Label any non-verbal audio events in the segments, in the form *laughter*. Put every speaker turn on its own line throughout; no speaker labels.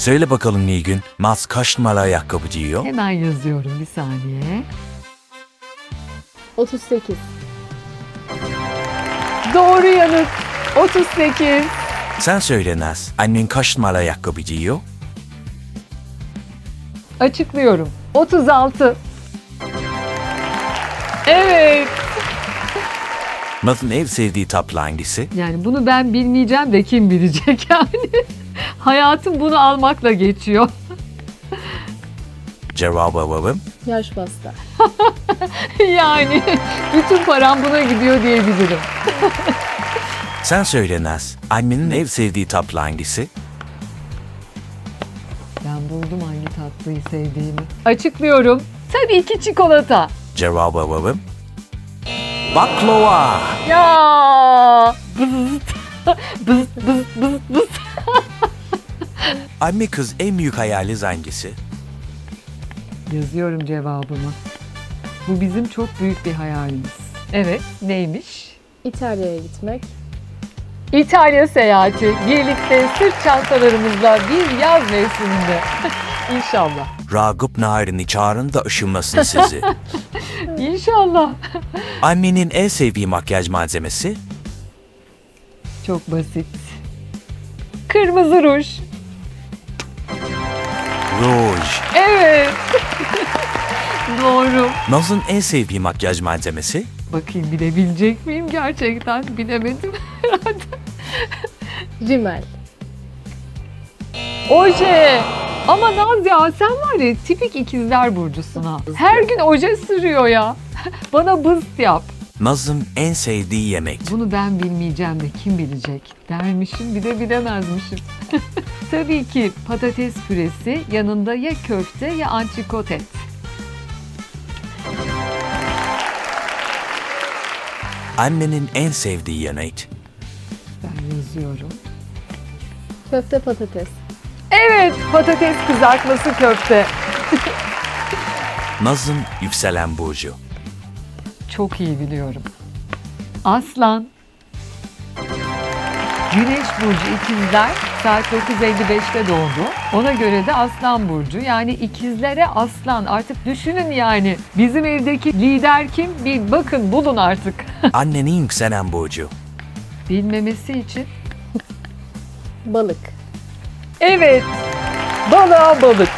Söyle bakalım Nilgün, Naz kaç numara ayakkabı giyiyor?
Hemen yazıyorum bir saniye.
38.
Doğru yanıt. 38.
Sen söyle Naz, annen kaç numara ayakkabı giyiyor?
Açıklıyorum. 36. Evet.
Naz'ın en sevdiği tatlı hangisi?
Yani bunu ben bilmeyeceğim de kim bilecek yani. *laughs* Hayatım bunu almakla geçiyor.
Cevabı alalım.
Yaş pasta. *laughs*
yani bütün param buna gidiyor diyebilirim. *laughs*
Sen söyle Naz, annenin en sevdiği tatlı hangisi?
Ben buldum hangi tatlıyı sevdiğimi. Açıklıyorum. Tabii ki çikolata.
Cevabı alalım. Baklava.
Ya. *laughs* Bızıt. Bızıt bızıt bızıt bızıt.
Anne kız en büyük hayali hangisi?
Yazıyorum cevabımı. Bu bizim çok büyük bir hayalimiz. Evet, neymiş?
İtalya'ya gitmek.
İtalya seyahati. Birlikte sırt çantalarımızla bir yaz mevsiminde. *laughs* İnşallah.
Ragıp Narin'i çağırın da ışınmasın sizi. *laughs*
İnşallah. *laughs*
Annenin en sevdiği makyaj malzemesi?
Çok basit. Kırmızı ruj.
Ruj.
Evet. *laughs* Doğru.
Naz'ın en sevdiği makyaj malzemesi?
Bakayım bilebilecek miyim gerçekten? Bilemedim *laughs* herhalde.
Rimel.
Oje. Ama Naz ya sen var ya tipik ikizler burcusun ha. Her gün oje sürüyor ya. *laughs* Bana bıst yap.
Naz'ın en sevdiği yemek.
Bunu ben bilmeyeceğim de kim bilecek dermişim bir de bilemezmişim. *laughs* Tabii ki patates püresi yanında ya köfte ya antrikot et.
Annenin en sevdiği yemek.
Ben yazıyorum.
Köfte patates.
Evet patates kızartması köfte. *laughs*
Naz'ın yükselen burcu.
Çok iyi biliyorum. Aslan. Güneş burcu ikizler saat 9.55'te doğdu. Ona göre de aslan burcu. Yani ikizlere aslan. Artık düşünün yani. Bizim evdeki lider kim? Bir bakın bulun artık. *laughs*
Annenin yükselen burcu.
Bilmemesi için.
Balık.
Evet. Balığa balık.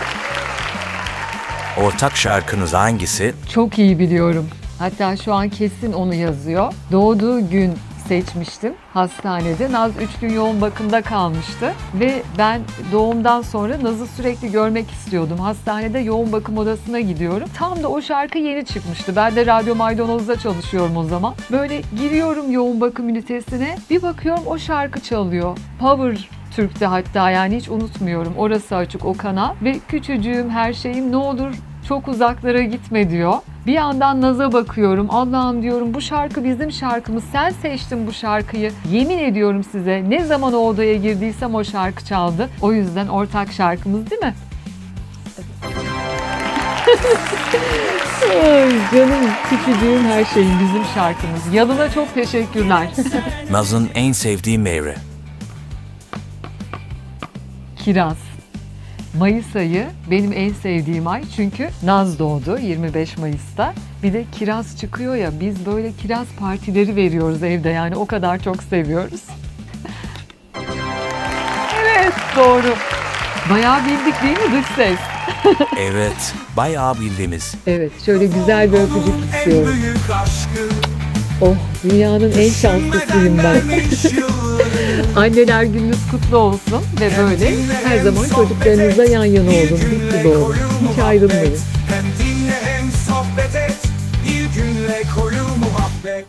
Ortak şarkınız hangisi?
Çok iyi biliyorum. Hatta şu an kesin onu yazıyor. Doğduğu gün seçmiştim hastanede. Naz 3 gün yoğun bakımda kalmıştı. Ve ben doğumdan sonra Naz'ı sürekli görmek istiyordum. Hastanede yoğun bakım odasına gidiyorum. Tam da o şarkı yeni çıkmıştı. Ben de Radyo Maydanoz'da çalışıyorum o zaman. Böyle giriyorum yoğun bakım ünitesine. Bir bakıyorum o şarkı çalıyor. Power Türk'te hatta yani hiç unutmuyorum. Orası açık o kanal. Ve küçücüğüm her şeyim ne olur çok uzaklara gitme diyor. Bir yandan Naz'a bakıyorum. Allah'ım diyorum bu şarkı bizim şarkımız. Sen seçtin bu şarkıyı. Yemin ediyorum size ne zaman o odaya girdiysem o şarkı çaldı. O yüzden ortak şarkımız değil mi? *laughs* Ay canım küçücüğüm her şeyim bizim şarkımız. Yalına çok teşekkürler.
Naz'ın en sevdiği meyve.
Kiraz. Mayıs ayı benim en sevdiğim ay çünkü Naz doğdu 25 Mayıs'ta. Bir de kiraz çıkıyor ya biz böyle kiraz partileri veriyoruz evde yani o kadar çok seviyoruz. *laughs* evet doğru. Bayağı bildik değil mi dış ses? *laughs*
Evet, bayağı bildiğimiz.
Evet şöyle güzel bir öpücük istiyorum. Oh dünyanın en şanslısıyım ben. Anneler gününüz kutlu olsun ve böyle her zaman çocuklarınızla yan yana olun, gibi olun. Hiç ayrılmayın.
Hem dinle hem sohbet et. Bir günle koyu muhabbet